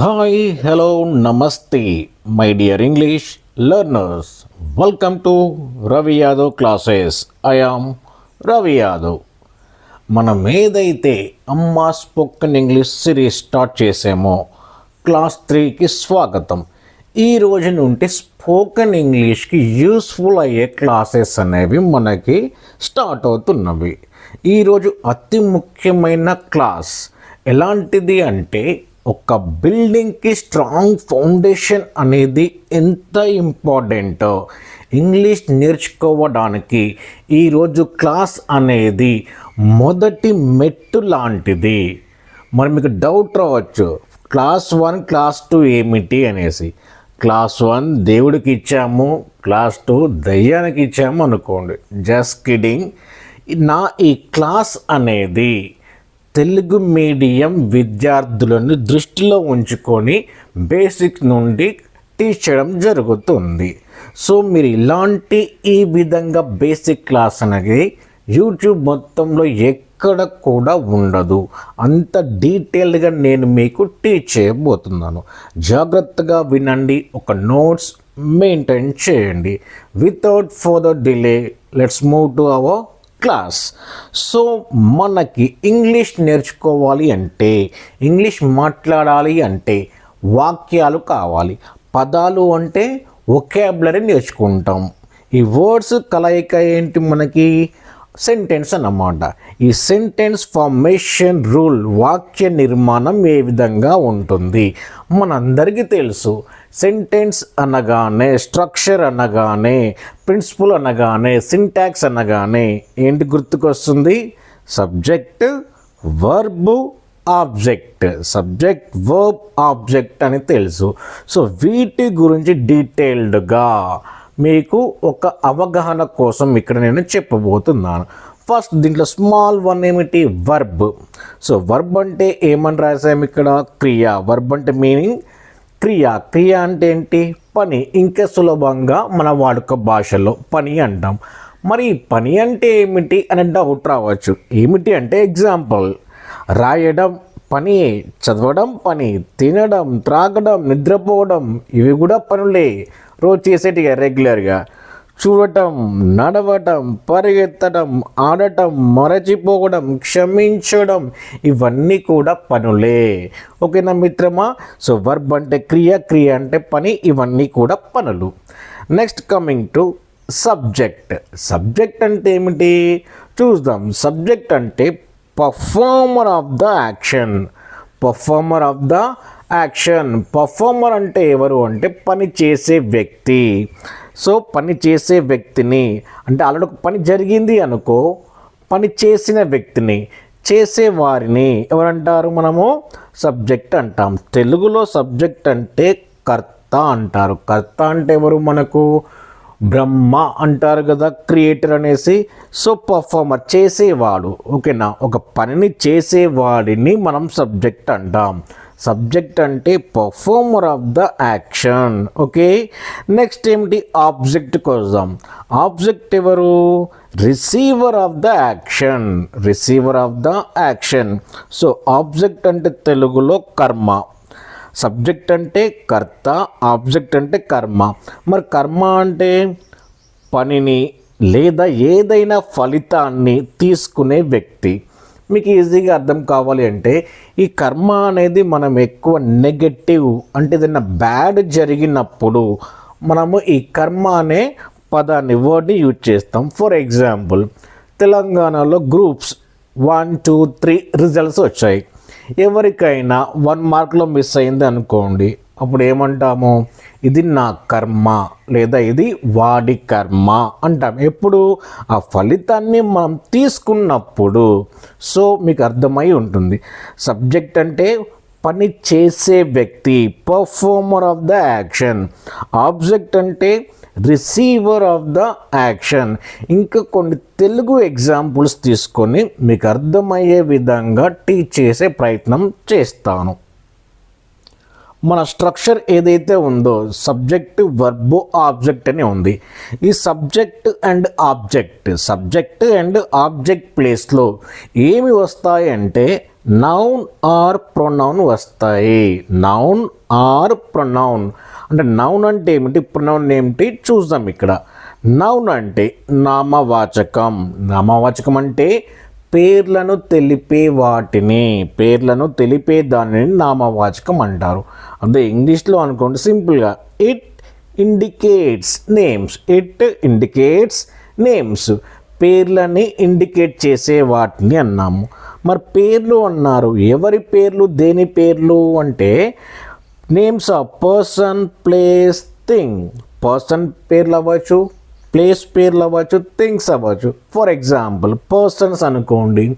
Hi hello నమస్తే my dear English learners welcome to Ravi Yadav classes I am Ravi Yadav మనం ఏదైతే అమ్మా spoken English series start చేసామో class త్రీకి స్వాగతం. ఈ రోజు నుండి స్పోకెన్ ఇంగ్లీష్కి యూస్ఫుల్ అయ్యే క్లాసెస్ అనేవి మనకి స్టార్ట్ అవుతున్నవి. ఈరోజు అతి ముఖ్యమైన క్లాస్ ఎలాంటిది అంటే ఒక బిల్డింగ్కి స్ట్రాంగ్ ఫౌండేషన్ అనేది ఎంత ఇంపార్టెంటో ఇంగ్లీష్ నేర్చుకోవడానికి ఈరోజు క్లాస్ అనేది మొదటి మెట్టు లాంటిది. మరి మీకు డౌట్ రావచ్చు క్లాస్ వన్ క్లాస్ టూ ఏమిటి అనేసి. క్లాస్ వన్ దేవుడికి ఇచ్చాము క్లాస్ టూ దయ్యానికి ఇచ్చాము అనుకోండి. Just kidding. నా ఈ క్లాస్ అనేది తెలుగు మీడియం విద్యార్థులను దృష్టిలో ఉంచుకొని బేసిక్ నుండి టీచ్ చేయడం జరుగుతుంది. సో మీరు ఇలాంటి ఈ విధంగా బేసిక్ క్లాస్ అనేది యూట్యూబ్ మొత్తంలో ఎక్కడ కూడా ఉండదు. అంత డీటెయిల్డ్గా నేను మీకు టీచ్ చేయబోతున్నాను. జాగ్రత్తగా వినండి ఒక నోట్స్ మెయింటైన్ చేయండి. Without further delay let's move to our class. So మనకి ఇంగ్లీష్ నేర్చుకోవాలి అంటే ఇంగ్లీష్ మాట్లాడాలి అంటే వాక్యాలు కావాలి. పదాలు అంటే ఒకాబులరీ నేర్చుకుంటాం. ఈ వర్డ్స్ కలయిక ఏంటి మనకి? సెంటెన్స్ అన్నమాట. ఈ సెంటెన్స్ ఫార్మేషన్ రూల్ వాక్య నిర్మాణం ఏ విధంగా ఉంటుంది? మనందరికీ తెలుసు. సెంటెన్స్ అనగానే స్ట్రక్చర్ అనగానే ప్రిన్సిపల్ అనగానే సింటాక్స్ అనగానే ఏంటి గుర్తుకొస్తుంది? Subject verb object subject verb object అని తెలుసు. సో వీటి గురించి డీటెయిల్డ్గా మీకు ఒక అవగాహన కోసం ఇక్కడ నేను చెప్పబోతున్నాను. ఫస్ట్ దీంట్లో స్మాల్ వన్ ఏమిటి? వర్బ్ సో వర్బ్ అంటే ఏమని రాసాము ఇక్కడ? క్రియ. వర్బ్ అంటే మీనింగ్ క్రియ. క్రియ అంటే ఏంటి? పని. ఇంకా సులభంగా మన వాడుక భాషలో పని అంటాం. మరి పని అంటే ఏమిటి అనే డౌట్ రావచ్చు. ఏమిటి అంటే ఎగ్జాంపుల్ రాయడం పని చదవడం పని తినడం త్రాగడం నిద్రపోవడం ఇవి కూడా పనులే. రోజు చేసేటిగా రెగ్యులర్గా చూడటం నడవటం పరిగెత్తడం ఆడటం మరచిపోవడం క్షమించడం ఇవన్నీ కూడా పనులే. ఓకేనా మిత్రమా? సో వర్బ్ అంటే క్రియ క్రియ అంటే పని ఇవన్నీ కూడా పనులు. Next coming to subject subject అంటే ఏమిటి? చూద్దాం. సబ్జెక్ట్ అంటే performer of the action performer of the action performer అంటే ఎవరు? అంటే పని చేసే వ్యక్తి. సో పని చేసే వ్యక్తిని అంటే ఆల్రెడీ ఒక పని జరిగింది అనుకో పని చేసిన వ్యక్తిని చేసే వారిని ఎవరంటారు మనము? సబ్జెక్ట్ అంటాం. తెలుగులో సబ్జెక్ట్ అంటే కర్త అంటారు. కర్త అంటే ఎవరు మనకు? బ్రహ్మ అంటారు కదా క్రియేటర్ అనేసి. సో పర్ఫార్మర్ చేసేవాడు. ఓకేనా? ఒక పనిని చేసేవాడిని మనం సబ్జెక్ట్ అంటాం. సబ్జెక్ట్ అంటే performer of the action. Okay? Next ఏమిటి? ఆబ్జెక్ట్కి వద్దాం ఆబ్జెక్ట్ ఎవరు? Receiver of the action. Receiver of the action. So object అంటే తెలుగులో కర్మ. సబ్జెక్ట్ అంటే కర్త ఆబ్జెక్ట్ అంటే కర్మ. మరి కర్మ అంటే పనిని లేదా ఏదైనా ఫలితాన్ని తీసుకునే వ్యక్తి. మీకు ఈజీగా అర్థం కావాలి అంటే ఈ కర్మ అనేది మనం ఎక్కువ నెగటివ్ అంటే ఏదైనా బ్యాడ్ జరిగినప్పుడు మనము ఈ కర్మ అనే పదాన్ని వర్డ్ని యూజ్ చేస్తాం. ఫర్ ఎగ్జాంపుల్ తెలంగాణలో groups one two three results వచ్చాయి. ఎవరికైనా వన్ మార్క్లో మిస్ అయింది అనుకోండి అప్పుడు ఏమంటాము ఇది నా కర్మ లేదా ఇది వాడి కర్మ అంటాం. ఎప్పుడు? ఆ ఫలితాన్ని మనం తీసుకున్నప్పుడు. సో మీకు అర్థమై ఉంటుంది. సబ్జెక్ట్ అంటే పని చేసే వ్యక్తి performer of the action object అంటే రిసీవర్ ఆఫ్ ద యాక్షన్ ఇంకా కొన్ని తెలుగు ఎగ్జాంపుల్స్ తీసుకొని మీకు అర్థమయ్యే విధంగా టీచ్ చేసే ప్రయత్నం చేస్తాను. మన స్ట్రక్చర్ ఏదైతే ఉందో సబ్జెక్ట్ వర్బు ఆబ్జెక్ట్ అని ఉంది. ఈ subject and object subject and object ప్లేస్లో ఏమి వస్తాయంటే నౌన్ ఆర్ ప్రొనౌన్ వస్తాయి. Noun or pronoun. అంటే నౌన్ అంటే ఏమిటి? ప్రొనౌన్ ఏమిటి? చూద్దాం ఇక్కడ. నౌన్ అంటే నామవాచకం. నామవాచకం అంటే పేర్లను తెలిపే వాటిని పేర్లను తెలిపే దానిని నామవాచకం అంటారు. అదే ఇంగ్లీష్లో అనుకోండి సింపుల్గా it indicates names it indicates names పేర్లని indicate చేసే వాటిని అన్నాము. మరి పేర్లు అన్నారు. ఎవరి పేర్లు దేని పేర్లు అంటే names of person place thing person పేర్లు అవ్వచ్చు ప్లేస్ పేర్లు అవ్వచ్చు థింగ్స్ అవ్వచ్చు. ఫర్ ఎగ్జాంపుల్ పర్సన్స్ అనుకోండి.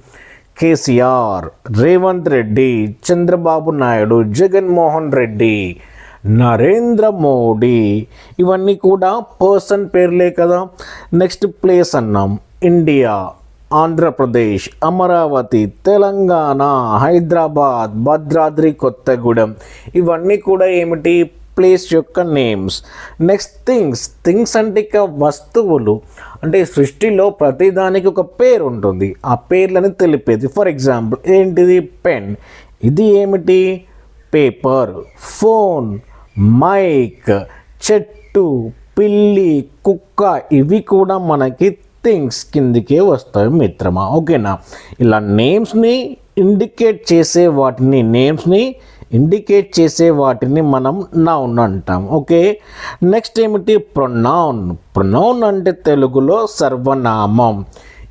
కేసీఆర్ రేవంత్ రెడ్డి చంద్రబాబు నాయుడు జగన్మోహన్ రెడ్డి నరేంద్ర మోడీ. ఇవన్నీ కూడా పర్సన్ పేర్లే కదా. నెక్స్ట్ ప్లేస్ అన్నాం. ఇండియా ఆంధ్రప్రదేశ్ అమరావతి తెలంగాణ హైదరాబాద్ భద్రాద్రి కొత్తగూడెం. ఇవన్నీ కూడా ఏమిటి? ప్లేస్ యొక్క నేమ్స్ నెక్స్ట్ థింగ్స్ థింగ్స్ అంటే ఇక వస్తువులు. అంటే సృష్టిలో ప్రతిదానికి ఒక పేరు ఉంటుంది. ఆ పేర్లని తెలిపేది. ఫర్ ఎగ్జాంపుల్ ఏంటిది? పెన్ ఇది ఏమిటి? పేపర్ ఫోన్ మైక్ చెట్టు. పిల్లి. కుక్క. ఇవి కూడా మనకి థింగ్స్ కిందికే వస్తాయి మిత్రమా. ఓకేనా ఇలా నేమ్స్ని ఇండికేట్ చేసే వాటిని నేమ్స్ని ఇండికేట్ చేసే వాటిని మనం నౌన్ అంటాం. ఓకే నెక్స్ట్ ఏమిటి? ప్రొనౌన్ ప్రొనౌన్ అంటే తెలుగులో సర్వనామం.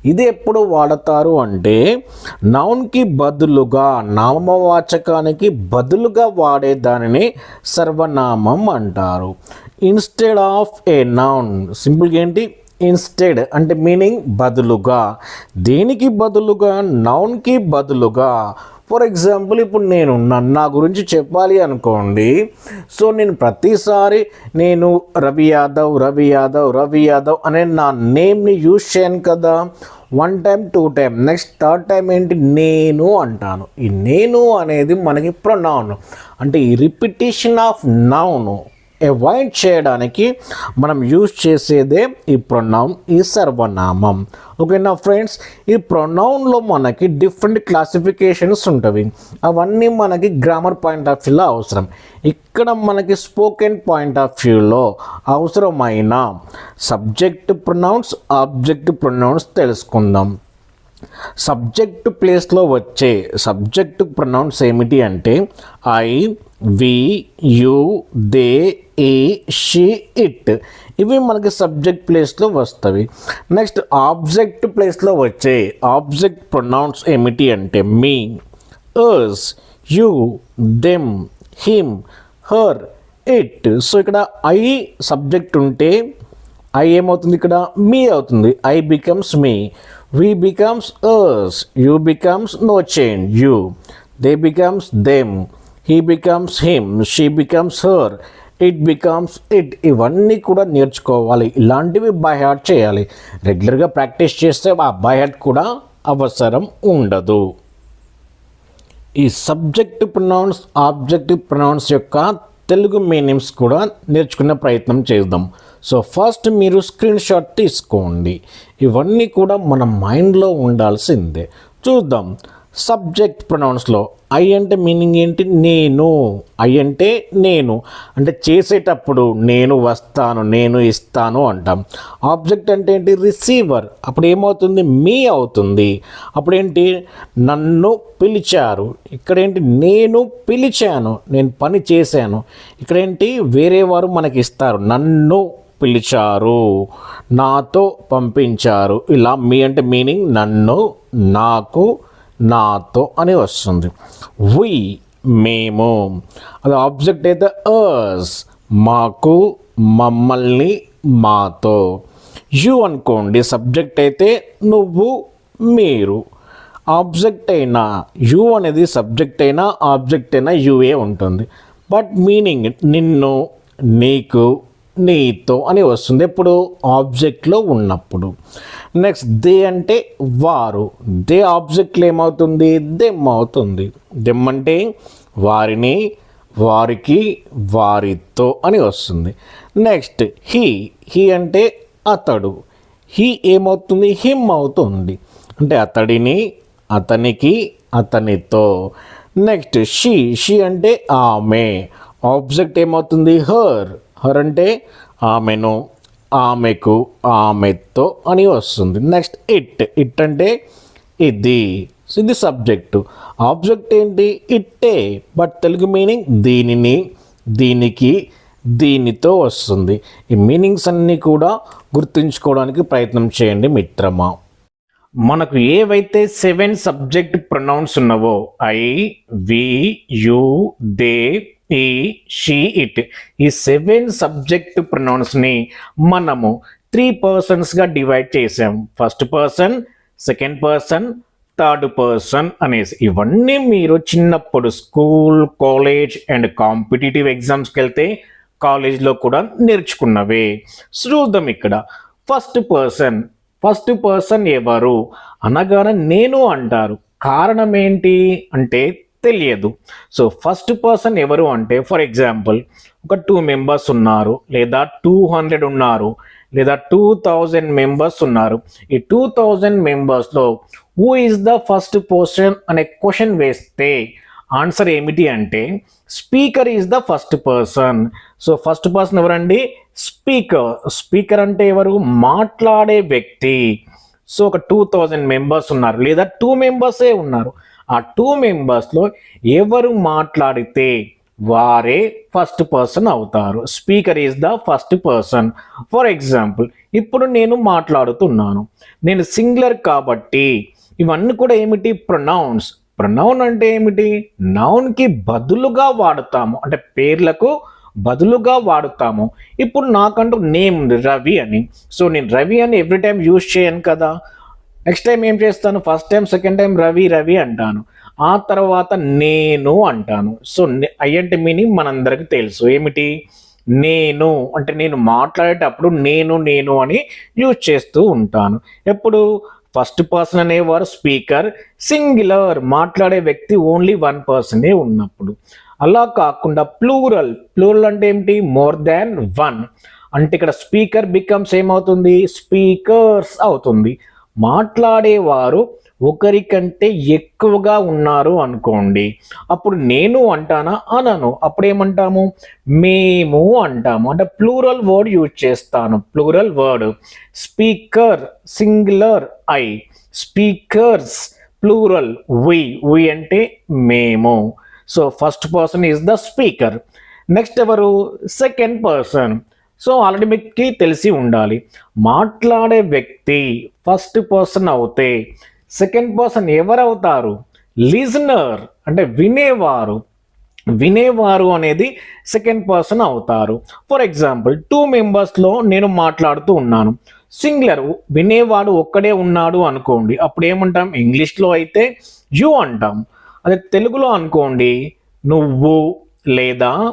ఇది ఎప్పుడు వాడతారు అంటే నౌన్కి బదులుగా నామవాచకానికి బదులుగా వాడే దానిని సర్వనామం అంటారు. ఇన్స్టెడ్ ఆఫ్ ఏ నౌన్ సింపుల్గా ఏంటి? ఇన్స్టెడ్ అంటే మీనింగ్ బదులుగా. దేనికి బదులుగా? నౌన్కి బదులుగా. ఫర్ ఎగ్జాంపుల్ ఇప్పుడు నేను నా- నా గురించి చెప్పాలి అనుకోండి. సో నేను ప్రతిసారి నేను రవి యాదవ్ రవి యాదవ్ రవి యాదవ్ అనే నా నేమ్ని యూజ్ చేయను కదా. One time two time next third time ఏంటి? నేను అంటాను. ఈ నేను అనేది మనకి ప్రొనౌన్ అంటే ఈ రిపిటేషన్ ఆఫ్ నౌను అవాయిడ్ చేయడానికి మనం యూజ్ చేసేదే ఈ ప్రొనౌన్ ఈ సర్వనామం. ఓకేనా ఫ్రెండ్స్ ఈ ప్రొనౌన్లో మనకి డిఫరెంట్ క్లాసిఫికేషన్స్ ఉంటవి. అవన్నీ మనకి గ్రామర్ పాయింట్ ఆఫ్ వ్యూలో అవసరం. ఇక్కడ మనకి స్పోకెన్ పాయింట్ ఆఫ్ వ్యూలో అవసరమైన సబ్జెక్ట్ ప్రొనౌన్స్ ఆబ్జెక్ట్ ప్రొనౌన్స్ తెలుసుకుందాం. సబ్జెక్ట్ ప్లేస్లో వచ్చే సబ్జెక్ట్ ప్రొనౌన్స్ ఏమిటి అంటే I we you they he she it. ఇవి మనకి సబ్జెక్ట్ ప్లేస్లో వస్తవి నెక్స్ట్ ఆబ్జెక్ట్ ప్లేస్లో వచ్చే ఆబ్జెక్ట్ ప్రొనౌన్స్ ఏమిటి అంటే me us you them him her it so ఇక్కడ ఐ సబ్జెక్ట్ ఉంటే ఐ ఏమవుతుంది ఇక్కడ? మీ అవుతుంది. I becomes me we becomes us you becomes no change you they becomes them he becomes him she becomes her it becomes it ఇవన్నీ కూడా నేర్చుకోవాలి. ఇలాంటివి by heart చేయాలి. రెగ్యులర్గా ప్రాక్టీస్ చేస్తే ఆ బై హార్ట్ కూడా అవసరం ఉండదు. ఈ సబ్జెక్ట్ ప్రొనౌన్స్ ఆబ్జెక్టివ్ ప్రొనౌన్స్ యొక్క తెలుగు మీనింగ్స్ కూడా నేర్చుకునే ప్రయత్నం చేద్దాం. సో ఫస్ట్ మీరు స్క్రీన్ షాట్ తీసుకోండి. ఇవన్నీ కూడా మన మైండ్లో ఉండాల్సిందే. చూద్దాం. సబ్జెక్ట్ ప్రొనౌన్స్లో ఐ అంటే మీనింగ్ ఏంటి? నేను. ఐ అంటే నేను. అంటే చేసేటప్పుడు నేను వస్తాను నేను ఇస్తాను అంటాం. ఆబ్జెక్ట్ అంటే ఏంటి? రిసీవర్. అప్పుడు ఏమవుతుంది? మీ అవుతుంది. అప్పుడేంటి నన్ను పిలిచారు. ఇక్కడేంటి నేను పిలిచాను. నేను పని చేశాను. ఇక్కడేంటి వేరే వారు మనకి ఇస్తారు. నన్ను పిలిచారు. నాతో పంపించారు. ఇలా మీ అంటే మీనింగ్ నన్ను నాకు నాతో అని వస్తుంది. వి మేము. అది ఆబ్జెక్ట్ అయితే అస్ మాకు మమ్మల్ని మాతో. యు అనుకోండి సబ్జెక్ట్ అయితే నువ్వు మీరు. ఆబ్జెక్ట్ అయినా యు అనేది సబ్జెక్ట్ అయినా ఆబ్జెక్ట్ అయినా యూఏ ఉంటుంది. బట్ మీనింగ్ నిన్ను నీకు నీతో అని వస్తుంది. ఎప్పుడు? ఆబ్జెక్ట్లో ఉన్నప్పుడు. నెక్స్ట్ దే అంటే వారు. దే ఆబ్జెక్ట్లో ఏమవుతుంది? దెమ్ అవుతుంది. దెమ్ అంటే వారిని వారికి వారితో అని వస్తుంది. Next he. హీ అంటే అతడు. హీ ఏమవుతుంది? హిమ్ అవుతుంది. అంటే అతడిని అతనికి అతనితో. Next she. షీ అంటే ఆమె. ఆబ్జెక్ట్ ఏమవుతుంది? హర్. హర్ అంటే ఆమెను ఆమెకు ఆమెతో అని వస్తుంది. నెక్స్ట్ ఇట్ ఇట్ అంటే ఇది. ఇది సబ్జెక్టు ఆబ్జెక్ట్ ఏంటి? ఇట్టే బట్ తెలుగు మీనింగ్ దీనిని దీనికి దీనితో వస్తుంది. ఈ మీనింగ్స్ అన్నీ కూడా గుర్తుంచుకోవడానికి ప్రయత్నం చేయండి మిత్రమా. మనకు ఏవైతే సెవెన్ సబ్జెక్ట్ ప్రొనౌన్స్ ఉన్నావో I we you they he she it ఈ సెవెన్ సబ్జెక్ట్ ప్రొనౌన్స్ని మనము త్రీ పర్సన్స్గా డివైడ్ చేసాం. First person second person third person అనేసి. ఇవన్నీ మీరు చిన్నప్పుడు స్కూల్ కాలేజ్ అండ్ కాంపిటేటివ్ ఎగ్జామ్స్కి వెళ్తే కాలేజ్లో కూడా నేర్చుకున్నవే. చూద్దాం ఇక్కడ. ఫస్ట్ పర్సన్ ఫస్ట్ పర్సన్ ఎవరు? అనగానే నేను అంటారు. కారణం ఏంటి? అంటే తెలియదు. సో ఫస్ట్ పర్సన్ ఎవరు అంటే ఫర్ ఎగ్జాంపుల్ ఒక టూ మెంబర్స్ ఉన్నారు లేదా టూ హండ్రెడ్ ఉన్నారు లేదా టూ థౌజండ్ మెంబర్స్ ఉన్నారు. ఈ టూ థౌజండ్ మెంబర్స్లో who is the first person అనే క్వశ్చన్ వేస్తే ఆన్సర్ ఏమిటి అంటే speaker is the first person so first person ఎవరండి? స్పీకర్ స్పీకర్ అంటే ఎవరు? మాట్లాడే వ్యక్తి. సో ఒక టూ థౌజండ్ మెంబర్స్ ఉన్నారు లేదా టూ మెంబర్సే ఉన్నారు. ఆ టూ మెంబర్స్లో ఎవరు మాట్లాడితే వారే ఫస్ట్ పర్సన్ అవుతారు. Speaker is the first person for example ఇప్పుడు నేను మాట్లాడుతున్నాను. నేను సింగులర్ కాబట్టి ఇవన్నీ కూడా ఏమిటి? ప్రొనౌన్స్ ప్రొనౌన్ అంటే ఏమిటి? నౌన్కి బదులుగా వాడుతాము. అంటే పేర్లకు బదులుగా వాడుతాము. ఇప్పుడు నాకంటూ నేమ్ రవి అని. సో నేను రవి అని ఎవ్రీ టైం యూజ్ చేయను కదా. నెక్స్ట్ టైం ఏం చేస్తాను? First time second time Ravi Ravi అంటాను. ఆ తర్వాత నేను అంటాను. సో ఐ అంటే మీనింగ్ మనందరికి తెలుసు. ఏమిటి? నేను అంటే నేను మాట్లాడేటప్పుడు నేను నేను అని యూజ్ చేస్తూ ఉంటాను. ఎప్పుడు? ఫస్ట్ పర్సన్ అనేవారు స్పీకర్ సింగులర్ మాట్లాడే వ్యక్తి ఓన్లీ వన్ పర్సనే ఉన్నప్పుడు. అలా కాకుండా ప్లూరల్ ప్లూరల్ అంటే ఏమిటి? మోర్ దాన్ వన్ అంటే ఇక్కడ స్పీకర్ బికమ్స్ ఏమవుతుంది? స్పీకర్స్ అవుతుంది. మాట్లాడేవారు ఒకరికంటే ఎక్కువగా ఉన్నారు అనుకోండి. అప్పుడు నేను అంటానా? అనను. అప్పుడు ఏమంటాము మేము అంటాము. అంటే ప్లూరల్ వర్డ్ యూజ్ చేస్తాను. Plural word. Speaker singular I. Speakers plural. We. We అంటే మేము. So first person is the speaker. Next ఎవరు? Second person. సో ఆల్రెడీ మీకు తెలిసి ఉండాలి. మాట్లాడే వ్యక్తి ఫస్ట్ పర్సన్ అవుతే సెకండ్ పర్సన్ ఎవరు అవుతారు లిజనర్ అంటే వినేవారు. వినేవారు అనేది సెకండ్ పర్సన్ అవుతారు. ఫర్ ఎగ్జాంపుల్ టూ మెంబర్స్లో నేను మాట్లాడుతూ ఉన్నాను. సింగులర్ వినేవాడు ఒక్కడే ఉన్నాడు అనుకోండి. అప్పుడు ఏమంటాం? ఇంగ్లీష్లో అయితే యు అంటాం. అదే తెలుగులో అనుకోండి నువ్వు లేదా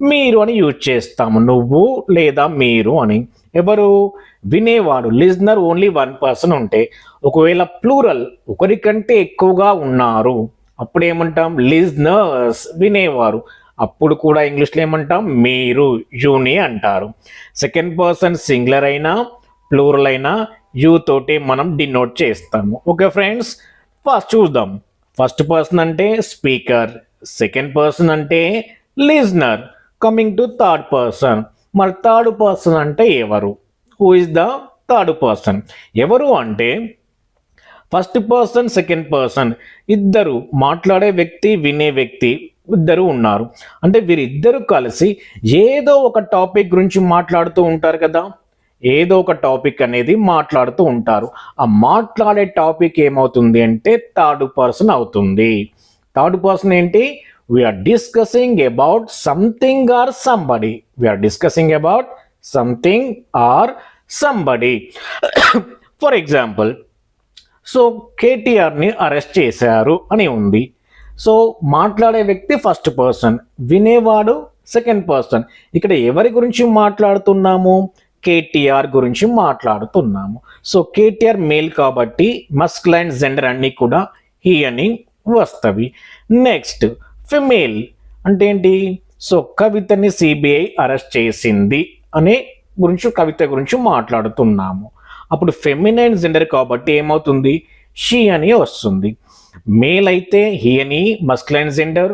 మీరు అని యూజ్ చేస్తాము. నువ్వు లేదా మీరు అని. ఎవరు? వినేవాడు లిజనర్ ఓన్లీ వన్ పర్సన్ ఉంటే. ఒకవేళ ప్లూరల్ ఒకరికంటే ఎక్కువగా ఉన్నారు. అప్పుడు ఏమంటాం లిజనర్స్ వినేవారు. అప్పుడు కూడా ఇంగ్లీష్లో ఏమంటాం? మీరు యూని అంటారు. సెకండ్ పర్సన్ సింగులర్ అయినా ప్లూరల్ అయినా యూ తోటి మనం డినోట్ చేస్తాము. Okay friends? ఫస్ట్ చూద్దాం. ఫస్ట్ పర్సన్ అంటే స్పీకర్. సెకండ్ పర్సన్ అంటే listener. Coming to third person మరి థర్డ్ పర్సన్ అంటే ఎవరు? Who is the third person ఎవరు అంటే ఫస్ట్ పర్సన్ సెకండ్ పర్సన్ ఇద్దరు మాట్లాడే వ్యక్తి వినే వ్యక్తి ఇద్దరు ఉన్నారు. అంటే వీరిద్దరు కలిసి ఏదో ఒక టాపిక్ గురించి మాట్లాడుతూ ఉంటారు కదా? ఏదో ఒక టాపిక్ అనేది మాట్లాడుతూ ఉంటారు. ఆ మాట్లాడే టాపిక్ ఏమవుతుంది అంటే థర్డ్ పర్సన్ అవుతుంది. థర్డ్ పర్సన్ ఏంటి? We are discussing about something or somebody are discussing about something or somebody for example so కేటీఆర్ని అరెస్ట్ చేశారు అని ఉంది. సో మాట్లాడే వ్యక్తి ఫస్ట్ పర్సన్ వినేవాడు సెకండ్ పర్సన్ ఇక్కడ ఎవరి గురించి మాట్లాడుతున్నాము? కేటీఆర్ గురించి మాట్లాడుతున్నాము. సో కేటీఆర్ మేల్ కాబట్టి మస్క్లైన్ జెండర్ అన్నీ కూడా హీ అని వస్తవి. నెక్స్ట్ ఫిమేల్ అంటే ఏంటి? సో కవితని సిబిఐ అరెస్ట్ చేసింది అనే గురించి కవిత గురించి మాట్లాడుతున్నాము. అప్పుడు ఫెమినైన్ జెండర్ కాబట్టి ఏమవుతుంది? షీ అని వస్తుంది. మేల్ అయితే హీ అని మస్క్లైన్ జెండర్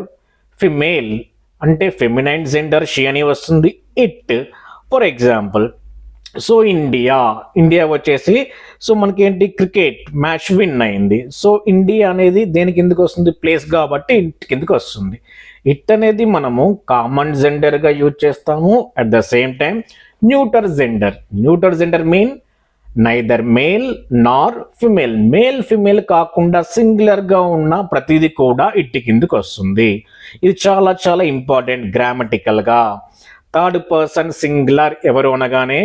ఫిమేల్ అంటే ఫెమినైన్ జెండర్ షీ అని వస్తుంది. It for example so India India వచ్చేసి సో మనకి ఏంటి క్రికెట్ మ్యాచ్ విన్ అయింది. సో ఇండియా అనేది దేనికి ఎందుకు వస్తుంది? ప్లేస్ కాబట్టి ఇంటి కిందకు వస్తుంది? ఇట్ అనేది మనము కామన్ జెండర్గా యూజ్ చేస్తాము. At the same time neuter gender neuter gender mean neither male nor female male female కాకుండా సింగులర్గా ఉన్న ప్రతిదీ కూడా ఇట్టి కిందకి వస్తుంది? ఇది చాలా చాలా ఇంపార్టెంట్ గ్రామటికల్గా థర్డ్ పర్సన్ సింగులర్ ఎవరు అనగానే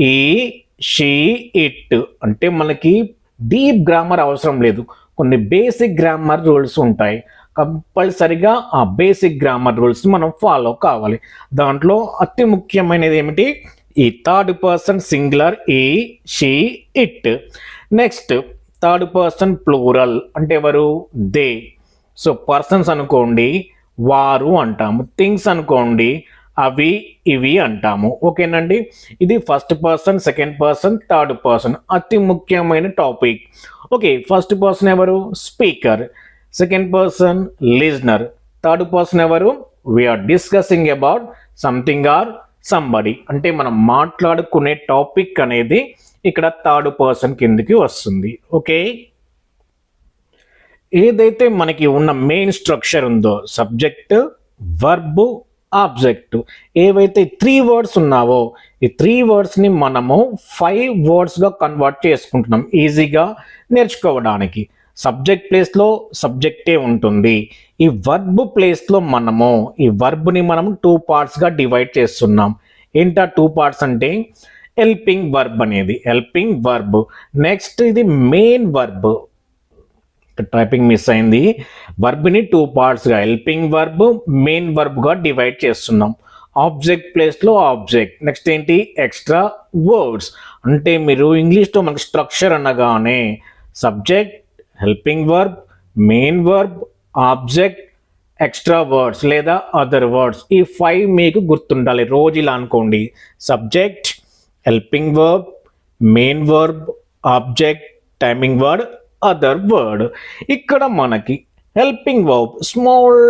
ఈ షీ ఇట్ అంటే మనకి డీప్ గ్రామర్ అవసరం లేదు. కొన్ని బేసిక్ గ్రామర్ రూల్స్ ఉంటాయి. కంపల్సరిగా ఆ బేసిక్ గ్రామర్ రూల్స్ మనం ఫాలో కావాలి. దాంట్లో అతి ముఖ్యమైనది ఏమిటి? ఈ third person singular he she it. Next third person plural అంటే ఎవరు? దే. సో పర్సన్స్ అనుకోండి వారు అంటాము. థింగ్స్ అనుకోండి అవి ఇవి అంటాము. ఓకేనండి? ఇది first person second person third person అతి ముఖ్యమైన టాపిక్ ఓకే ఫస్ట్ పర్సన్ ఎవరు? Speaker second person listener third person ఎవరు? We are discussing about something or somebody అంటే మనం మాట్లాడుకునే టాపిక్ అనేది ఇక్కడ థర్డ్ పర్సన్ కిందకి వస్తుంది. ఓకే? ఏదైతే మనకి ఉన్న మెయిన్ స్ట్రక్చర్ ఉందో సబ్జెక్ట్ వర్బు ఆబ్జెక్ట్. ఏవైతే త్రీ వర్డ్స్ ఉన్నావో ఈ త్రీ వర్డ్స్ని మనము ఫైవ్ వర్డ్స్గా కన్వర్ట్ చేసుకుంటున్నాం ఈజీగా నేర్చుకోవడానికి. సబ్జెక్ట్ ప్లేస్లో సబ్జెక్టే ఉంటుంది. ఈ వర్బ్ ప్లేస్లో మనము ఈ వర్బ్ని మనం టూ పార్ట్స్గా డివైడ్ చేస్తున్నాం. ఏంటా టూ పార్ట్స్ అంటే హెల్పింగ్ వర్బ్ అనేది హెల్పింగ్ వర్బ్ నెక్స్ట్ ఇది మెయిన్ వర్బ్ టైపింగ్ మిస్ అయింది. వర్బ్ని టూ పార్ట్స్గా హెల్పింగ్ వర్బ్ మెయిన్ వర్బ్గా డివైడ్ చేస్తున్నాం. ఆబ్జెక్ట్ ప్లేస్లో ఆబ్జెక్ట్ నెక్స్ట్ ఏంటి? ఎక్స్ట్రా వర్డ్స్ అంటే మీరు ఇంగ్లీష్లో మనకు స్ట్రక్చర్ అనగానే subject helping verb main verb object extra words లేదా అదర్ వర్డ్స్ ఈ ఫైవ్ మీకు గుర్తుండాలి. రోజు ఇలా అనుకోండి. Subject helping verb main verb object timing word other word ఇక్కడ మనకి హెల్పింగ్ వర్బ్ స్మాల్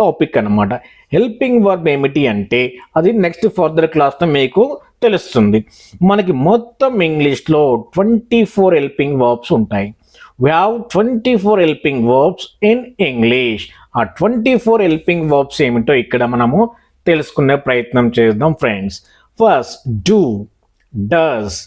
టాపిక్ అనమాట హెల్పింగ్ వర్బ్ ఏమిటి అంటే అది నెక్స్ట్ ఫర్దర్ క్లాస్లో మీకు తెలుస్తుంది. మనకి మొత్తం ఇంగ్లీష్లో ట్వంటీ ఫోర్ హెల్పింగ్ వర్బ్స్ ఉంటాయి. వ్యావ్ twenty four helping verbs in English ఆ ట్వంటీ ఫోర్ హెల్పింగ్ వర్బ్స్ ఏమిటో ఇక్కడ మనము తెలుసుకునే ప్రయత్నం చేద్దాం friends first do does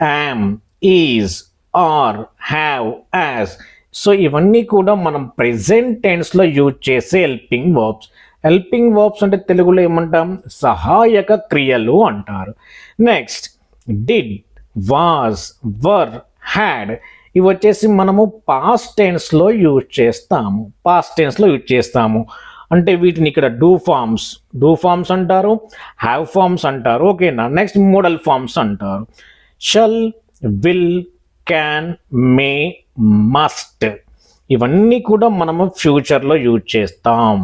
am is are have has. So ఇవన్నీ కూడా మనం ప్రెజెంట్ టెన్స్లో యూజ్ చేసే హెల్పింగ్ వర్బ్స్. హెల్పింగ్ వర్బ్స్ అంటే తెలుగులో ఏమంటాం? సహాయక క్రియలు అంటారు. Next did was were had ఇవి వచ్చేసి మనము పాస్ట్ టెన్స్లో యూజ్ చేస్తాము. పాస్ట్ టెన్స్లో యూజ్ చేస్తాము. అంటే వీటిని ఇక్కడ డూ ఫార్మ్స్ డూ ఫార్మ్స్ అంటారు. హ్యావ్ ఫార్మ్స్ అంటారు. ఓకేనా నెక్స్ట్ మోడల్ ఫార్మ్స్ అంటారు. Shall will can may must ఇవన్నీ కూడా మనము ఫ్యూచర్లో యూజ్ చేస్తాం.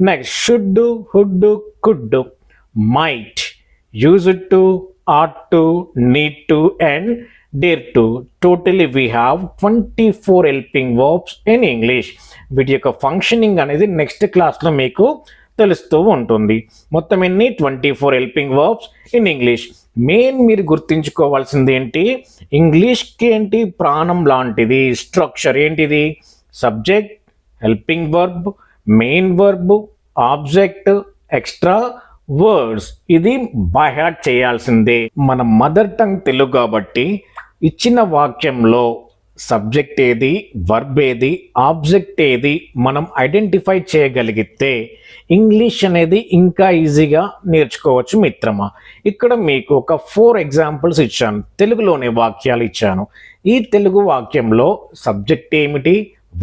Next should would could might use to ought to need to and dare to totally we have twenty four helping verbs in English వీటి యొక్క functioning అనేది next క్లాస్లో మీకు తెలుస్తూ ఉంటుంది. మొత్తం ఎన్ని? Twenty four helping verbs in English main మీరు గుర్తుంచుకోవాల్సింది ఏంటి? ఇంగ్లీష్కి ఏంటి? ప్రాణం లాంటిది. స్ట్రక్చర్ ఏంటిది? Subject helping verb main verb object extra words ఇది బైహార్ట్ చేయాల్సిందే. మన మదర్ టంగ్ తెలుగు కాబట్టి ఇచ్చిన వాక్యంలో సబ్జెక్ట్ ఏది? వర్బ్ ఏది? ఆబ్జెక్ట్ ఏది? మనం ఐడెంటిఫై చేయగలిగితే ఇంగ్లీష్ అనేది ఇంకా ఈజీగా నేర్చుకోవచ్చు మిత్రమా. ఇక్కడ మీకు ఒక ఫోర్ ఎగ్జాంపుల్స్ ఇచ్చాను. తెలుగులోనే వాక్యాలు ఇచ్చాను. ఈ తెలుగు వాక్యంలో సబ్జెక్ట్ ఏమిటి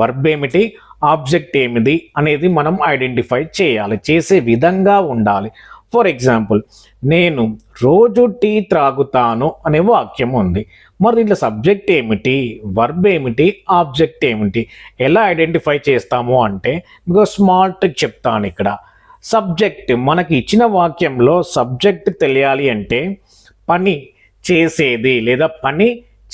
వర్బ్ ఏమిటి ఆబ్జెక్ట్ ఏమిటి అనేది మనం ఐడెంటిఫై చేయాలి చేసే విధంగా ఉండాలి. ఫర్ ఎగ్జాంపుల్ నేను రోజు టీ త్రాగుతాను అనే వాక్యం ఉంది. మరి దీంట్లో సబ్జెక్ట్ ఏమిటి? వర్బ్ ఏమిటి? ఆబ్జెక్ట్ ఏమిటి? ఎలా ఐడెంటిఫై చేస్తాము అంటే మీకు స్మాల్ ట్రిక్ చెప్తాను ఇక్కడ. సబ్జెక్ట్ మనకి ఇచ్చిన వాక్యంలో సబ్జెక్ట్ తెలియాలి అంటే పని చేసేది లేదా పని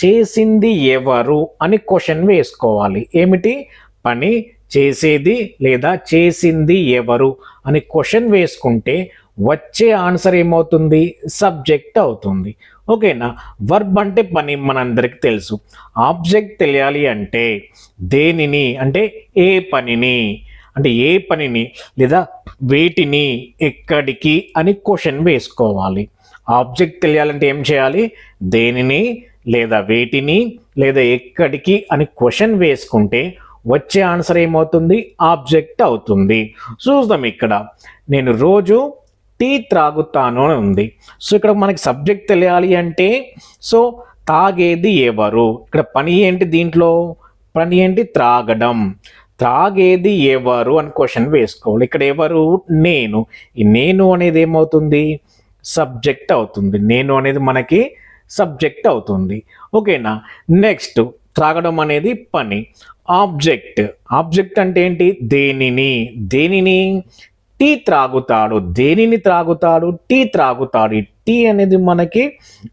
చేసింది ఎవరు అని క్వశ్చన్ వేసుకోవాలి. ఏమిటి? పని చేసేది లేదా చేసింది ఎవరు అని క్వశ్చన్ వేసుకుంటే వచ్చే ఆన్సర్ ఏమవుతుంది? సబ్జెక్ట్ అవుతుంది. ఓకేనా? వర్బ్ అంటే పని మనందరికి తెలుసు. ఆబ్జెక్ట్ తెలియాలి అంటే దేనిని? అంటే ఏ పనిని? అంటే ఏ పనిని? లేదా వేటిని ఎక్కడికి? అని క్వశ్చన్ వేసుకోవాలి. ఆబ్జెక్ట్ తెలియాలంటే ఏం చేయాలి? దేనిని? లేదా వేటిని? లేదా ఎక్కడికి? అని క్వశ్చన్ వేసుకుంటే వచ్చే ఆన్సర్ ఏమవుతుంది? ఆబ్జెక్ట్ అవుతుంది. చూద్దాం ఇక్కడ. నేను రోజు టీ త్రాగుతాను అని ఉంది. సో ఇక్కడ మనకి సబ్జెక్ట్ తెలియాలి అంటే సో తాగేది ఎవరు? ఇక్కడ పని ఏంటి దీంట్లో? పని ఏంటి? త్రాగడం. త్రాగేది ఎవరు అని క్వశ్చన్ వేసుకోవాలి. ఇక్కడ ఎవరు? నేను. ఈ నేను అనేది ఏమవుతుంది? సబ్జెక్ట్ అవుతుంది. నేను అనేది మనకి సబ్జెక్ట్ అవుతుంది. ఓకేనా? నెక్స్ట్ త్రాగడం అనేది పని. ఆబ్జెక్ట్. ఆబ్జెక్ట్ అంటే ఏంటి? దేనిని. దేనిని? టీ త్రాగుతాడు. దేనిని త్రాగుతాడు? టీ త్రాగుతాడు. ఈ టీ అనేది మనకి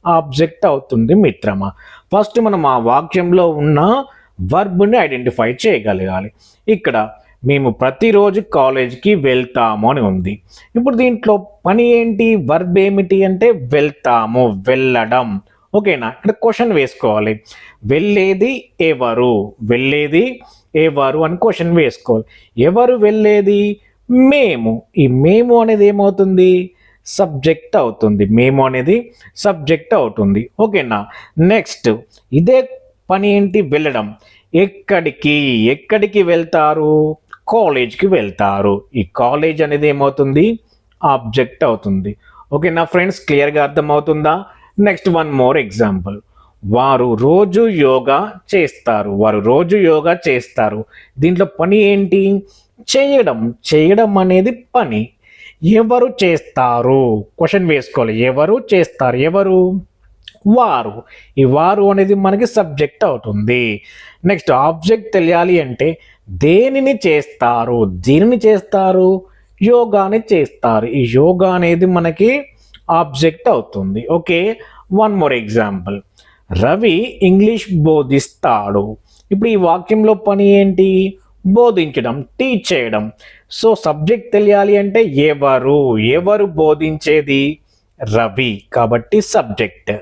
ఆబ్జెక్ట్ అవుతుంది మిత్రమా. ఫస్ట్ మనం ఆ వాక్యంలో ఉన్న వర్బ్ని ఐడెంటిఫై చేయగలగాలి. ఇక్కడ మేము ప్రతిరోజు కాలేజ్కి వెళ్తాము అని ఉంది. ఇప్పుడు దీంట్లో పని ఏంటి? వర్బ్ ఏమిటి అంటే వెళ్తాము వెళ్ళడం. ఓకేనా? ఇక్కడ క్వశ్చన్ వేసుకోవాలి. వెళ్ళేది ఎవరు? వెళ్ళేది ఎవరు అని క్వశ్చన్ వేసుకోవాలి. ఎవరు వెళ్ళేది? మేము. ఈ మేము అనేది ఏమవుతుంది? సబ్జెక్ట్ అవుతుంది. మేము అనేది సబ్జెక్ట్ అవుతుంది. ఓకేనా? నెక్స్ట్ ఇదే పని ఏంటి? వెళ్ళడం. ఎక్కడికి? ఎక్కడికి వెళ్తారు? కాలేజ్కి వెళ్తారు. ఈ కాలేజ్ అనేది ఏమవుతుంది? ఆబ్జెక్ట్ అవుతుంది. ఓకేనా ఫ్రెండ్స్? క్లియర్గా అర్థమవుతుందా? నెక్స్ట్ వన్ మోర్ ఎగ్జాంపుల్ వారు రోజు యోగా చేస్తారు. వారు రోజు యోగా చేస్తారు. దీంట్లో పని ఏంటి? చేయడం చేయడం అనేది పని. ఎవరు చేస్తారు? క్వశ్చన్ వేసుకోవాలి. ఎవరు చేస్తారు? ఎవరు? వారు. ఈ వారు అనేది మనకి సబ్జెక్ట్ అవుతుంది. నెక్స్ట్ ఆబ్జెక్ట్ తెలియాలి అంటే దేనిని చేస్తారు? దీనిని చేస్తారు? యోగాని చేస్తారు. ఈ యోగా అనేది మనకి ఆబ్జెక్ట్ అవుతుంది. Okay one more example Ravi English బోధిస్తాడు. ఇప్పుడు ఈ వాక్యంలో పని ఏంటి? బోధించడం టీచ్ చేయడం. సో సబ్జెక్ట్ తెలియాలి అంటే ఎవరు? ఎవరు బోధించేది? రవి. కాబట్టి సబ్జెక్ట్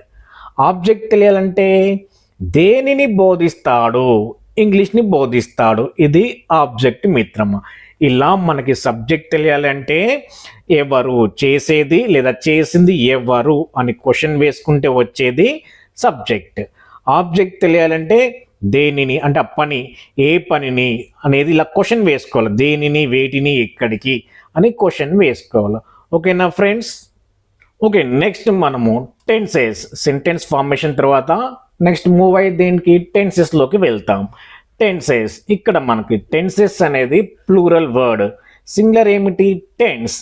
ఆబ్జెక్ట్ తెలియాలంటే దేనిని బోధిస్తాడు? ఇంగ్లీష్ని బోధిస్తాడు. ఇది ఆబ్జెక్ట్ మిత్రమ. ఇలా మనకి సబ్జెక్ట్ తెలియాలంటే ఎవరు? చేసేది లేదా చేసింది ఎవరు? అని క్వశ్చన్ వేసుకుంటే వచ్చేది సబ్జెక్ట్ ఆబ్జెక్ట్ తెలియాలంటే దేనిని అంటే ఆ పని ఏ పనిని అనేది ఇలా క్వశ్చన్ వేసుకోవాలి. దేనిని వేటిని ఎక్కడికి అని క్వశ్చన్ వేసుకోవాలి. ఓకేనా ఫ్రెండ్స్ ఓకే నెక్స్ట్ మనము టెన్సెస్ సెంటెన్స్ ఫార్మేషన్ తర్వాత నెక్స్ట్ మూవ్ అయ్యి దేనికి? టెన్సెస్లోకి వెళ్తాం. టెన్సెస్ ఇక్కడ మనకి టెన్సెస్ అనేది ప్లూరల్ వర్డ్ సింగులర్ ఏమిటి? టెన్స్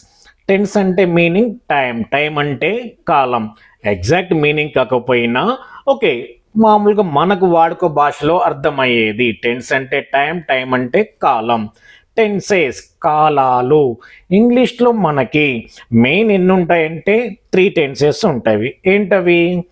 టెన్స్ అంటే మీనింగ్ టైం టైం అంటే కాలం. ఎగ్జాక్ట్ మీనింగ్ కాకపోయినా ఓకే మామూలుగా మనకు వాడుక భాషలో అర్థమయ్యేది. టెన్స్ అంటే టైం టైం అంటే కాలం. టెన్సెస్ కాలాలు. ఇంగ్లీష్లో మనకి మెయిన్ ఎన్ని ఉంటాయంటే త్రీ టెన్సెస్ ఉంటాయి. ఏంటవి?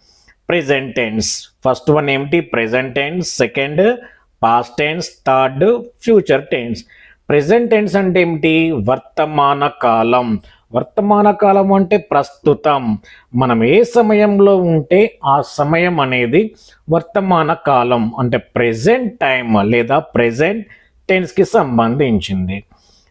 ప్రెజెంట్ టెన్స్ ఫస్ట్ వన్ ఏమిటి? Present tense second past tense third future tense present tense అంటే ఏమిటి? వర్తమాన కాలం. వర్తమాన కాలం అంటే ప్రస్తుతం. మనం ఏ సమయంలో ఉంటే ఆ సమయం అనేది వర్తమాన కాలం అంటే ప్రెజెంట్ టైం లేదా ప్రెజెంట్ టెన్స్కి సంబంధించింది.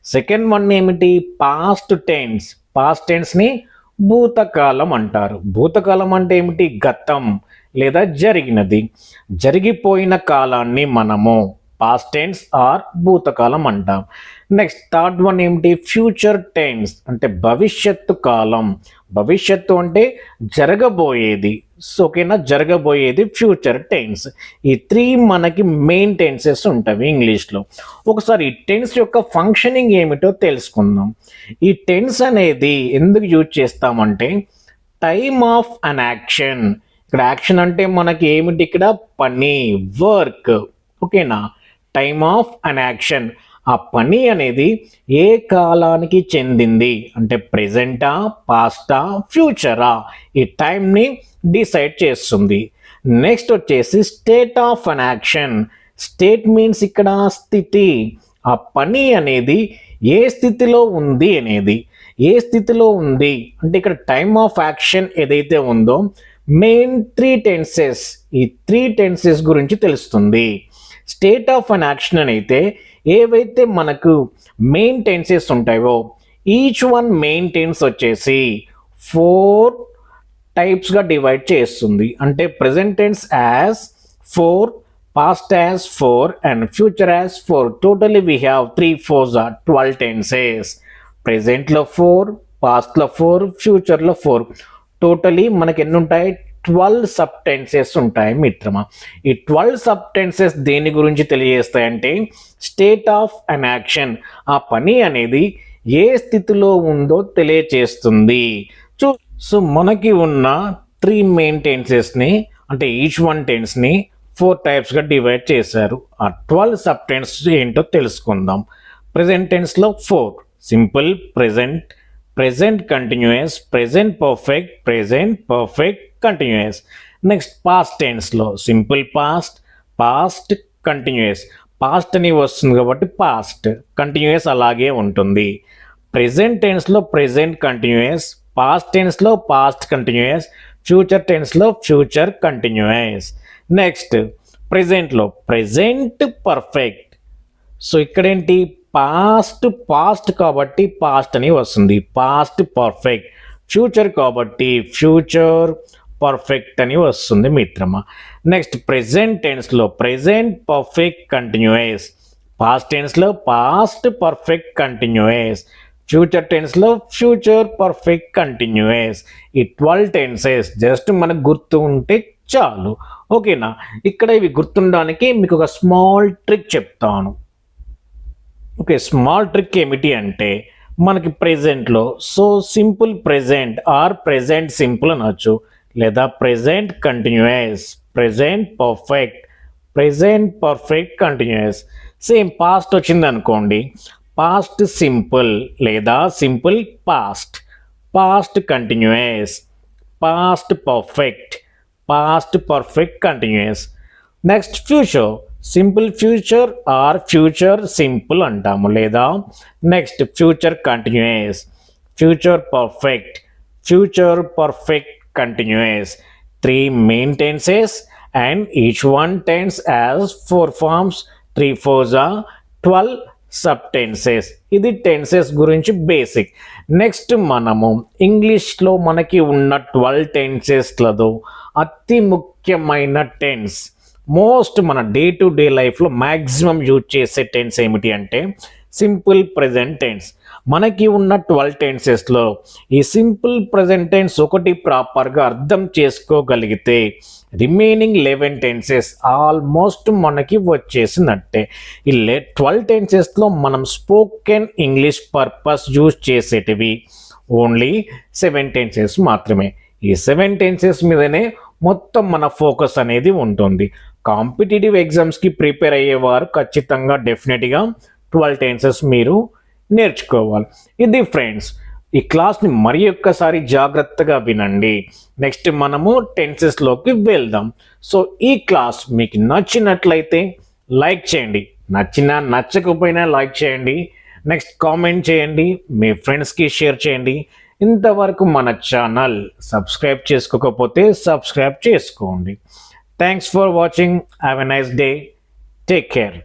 సెకండ్ వన్ ఏమిటి? పాస్ట్ టెన్స్ పాస్ట్ టెన్స్ని భూతకాలం అంటారు. భూతకాలం అంటే ఏమిటి? గతం లేదా జరిగినది. జరిగిపోయిన కాలాన్ని మనము పాస్ట్ టెన్స్ ఆర్ భూతకాలం అంటాం. నెక్స్ట్ థర్డ్ వన్ ఏమిటి? ఫ్యూచర్ టెన్స్ అంటే భవిష్యత్తు కాలం. భవిష్యత్తు అంటే జరగబోయేది. సో ఓకేనా? జరగబోయేది ఫ్యూచర్ టెన్స్ ఈ త్రీ మనకి మెయిన్ టెన్సెస్ ఉంటాయి ఇంగ్లీష్లో. ఒకసారి ఈ టెన్స్ యొక్క ఫంక్షనింగ్ ఏమిటో తెలుసుకుందాం. ఈ టెన్స్ అనేది ఎందుకు యూజ్ చేస్తామంటే టైమ్ ఆఫ్ అన్ యాక్షన్ ఇక్కడ యాక్షన్ అంటే మనకి ఏమిటి ఇక్కడ? పని వర్క్ ఓకేనా? Time of an action. ఆ పని అనేది ఏ కాలానికి చెందింది? అంటే ప్రెజెంటా పాస్టా ఫ్యూచరా? ఈ టైంని డిసైడ్ చేస్తుంది. నెక్స్ట్ వచ్చేసి state of an action. State means ఇక్కడ స్థితి. ఆ పని అనేది ఏ స్థితిలో ఉంది అనేది. ఏ స్థితిలో ఉంది? అంటే ఇక్కడ టైమ్ ఆఫ్ యాక్షన్ ఏదైతే ఉందో మెయిన్ త్రీ టెన్సెస్ ఈ త్రీ టెన్సెస్ గురించి తెలుస్తుంది. స్టేట్ ఆఫ్ అన్ యాక్షన్ అని అయితే ఏవైతే మనకు మెయిన్ టెన్సెస్ ఉంటాయో ఈచ్ వన్ మెయిన్ టెన్స్ వచ్చేసి ఫోర్ టైప్స్గా డివైడ్ చేస్తుంది. అంటే present tense has four past has four and future has four totally we have three fours or twelve tenses ప్రజెంట్లో four పాస్ట్లో ఫోర్ ఫ్యూచర్లో ఫోర్ టోటలీ మనకి ఎన్ని ఉంటాయి? ట్వెల్వ్ సబ్టెన్సెస్ ఉంటాయి మిత్రమా. ఈ ట్వెల్వ్ సబ్టెన్సెస్ దేని గురించి తెలియజేస్తాయంటే స్టేట్ ఆఫ్ అన్ యాక్షన్ ఆ పని అనేది ఏ స్థితిలో ఉందో తెలియచేస్తుంది. చూ సో మనకి ఉన్న త్రీ మెయిన్ టెన్సెస్ని అంటే ఈచ్ వన్ టెన్స్ని ఫోర్ టైప్స్గా డివైడ్ చేశారు. ఆ ట్వెల్వ్ సబ్టెన్స్ ఏంటో తెలుసుకుందాం. Present టెన్స్లో four simple present present continuous present perfect present perfect continuous next past టెన్స్లో simple past past continuous past అని వస్తుంది కాబట్టి పాస్ట్ కంటిన్యూయస్ అలాగే ఉంటుంది. ప్రెజెంట్ టెన్స్లో ప్రెజెంట్ కంటిన్యూయస్ పాస్ట్ టెన్స్లో పాస్ట్ కంటిన్యూయస్ ఫ్యూచర్ టెన్స్లో ఫ్యూచర్ కంటిన్యూయస్ నెక్స్ట్ ప్రెజెంట్లో ప్రెజెంట్ పర్ఫెక్ట్ సో ఇక్కడేంటి? పాస్ట్ పాస్ట్ కాబట్టి పాస్ట్ అని వస్తుంది. పాస్ట్ పర్ఫెక్ట్ ఫ్యూచర్ కాబట్టి ఫ్యూచర్ పర్ఫెక్ట్ అని వస్తుంది మిత్రమా. నెక్స్ట్ ప్రెజెంట్ టెన్స్లో ప్రెజెంట్ పర్ఫెక్ట్ కంటిన్యూయస్ పాస్ట్ టెన్స్లో పాస్ట్ పర్ఫెక్ట్ కంటిన్యూయస్ ఫ్యూచర్ టెన్స్లో ఫ్యూచర్ పర్ఫెక్ట్ కంటిన్యూయస్ ఈ ట్వెల్వ్ టెన్సెస్ జస్ట్ మనకు గుర్తు ఉంటే చాలు. ఓకేనా ఇక్కడ ఇవి గుర్తుండడానికి మీకు ఒక స్మాల్ ట్రిక్ చెప్తాను. ఓకే స్మాల్ ట్రిక్ ఏమిటి అంటే మనకి ప్రెజెంట్లో so simple present or present simple అనొచ్చు. లేదా present continuous present perfect present perfect continuous same past వచ్చింది అనుకోండి పాస్ట్ సింపుల్ లేదా simple past past continuous past perfect past perfect continuous next future simple future or future simple అంటాము లేదా? Next future continuous future perfect. Future perfect continuous three main tenses and each one tense has four forms. Three fours twelve sub tenses. ఇది tenses గురించి basic. Next మనము ఇంగ్లీష్లో మనకి ఉన్న twelve టెన్సెస్లలో అతి ముఖ్యమైన టెన్స్. మోస్ట్ మన డే టు డే లైఫ్లో మ్యాక్సిమం యూజ్ చేసే టెన్స్ ఏమిటి అంటే సింపుల్ ప్రజెంట్ టెన్స్. మనకి ఉన్న ట్వెల్వ్ టెన్సెస్లో ఈ సింపుల్ ప్రజెంట్ టెన్స్ ఒకటి ప్రాపర్గా అర్థం చేసుకోగలిగితే రిమైనింగ్ లెవెన్ టెన్సెస్ ఆల్మోస్ట్ మనకి వచ్చేసినట్టే. ఈ లె ట్వెల్వ్ టెన్సెస్లో మనం స్పోకెన్ ఇంగ్లీష్ పర్పస్ యూజ్ చేసేటివి ఓన్లీ సెవెన్ టెన్సెస్ మాత్రమే. ఈ సెవెన్ టెన్సెస్ మీదనే మొత్తం మన ఫోకస్ అనేది ఉంటుంది. కాంపిటేటివ్ ఎగ్జామ్స్కి ప్రిపేర్ అయ్యేవారు ఖచ్చితంగా డెఫినెట్గా ట్వెల్వ్ టెన్సెస్ మీరు నేర్చుకోవాలి. ఇది ఫ్రెండ్స్ ఈ క్లాస్ని మరి ఒక్కసారి జాగ్రత్తగా వినండి. నెక్స్ట్ మనము టెన్సెస్లోకి వెళ్దాం. సో ఈ క్లాస్ మీకు నచ్చినట్లయితే లైక్ చేయండి. నచ్చినా నచ్చకపోయినా లైక్ చేయండి. నెక్స్ట్ కామెంట్ చేయండి. మీ ఫ్రెండ్స్కి షేర్ చేయండి. ఇంతవరకు మన ఛానల్ సబ్స్క్రైబ్ చేసుకోకపోతే సబ్స్క్రైబ్ చేసుకోండి. Thanks for watching. Have a nice day. Take care.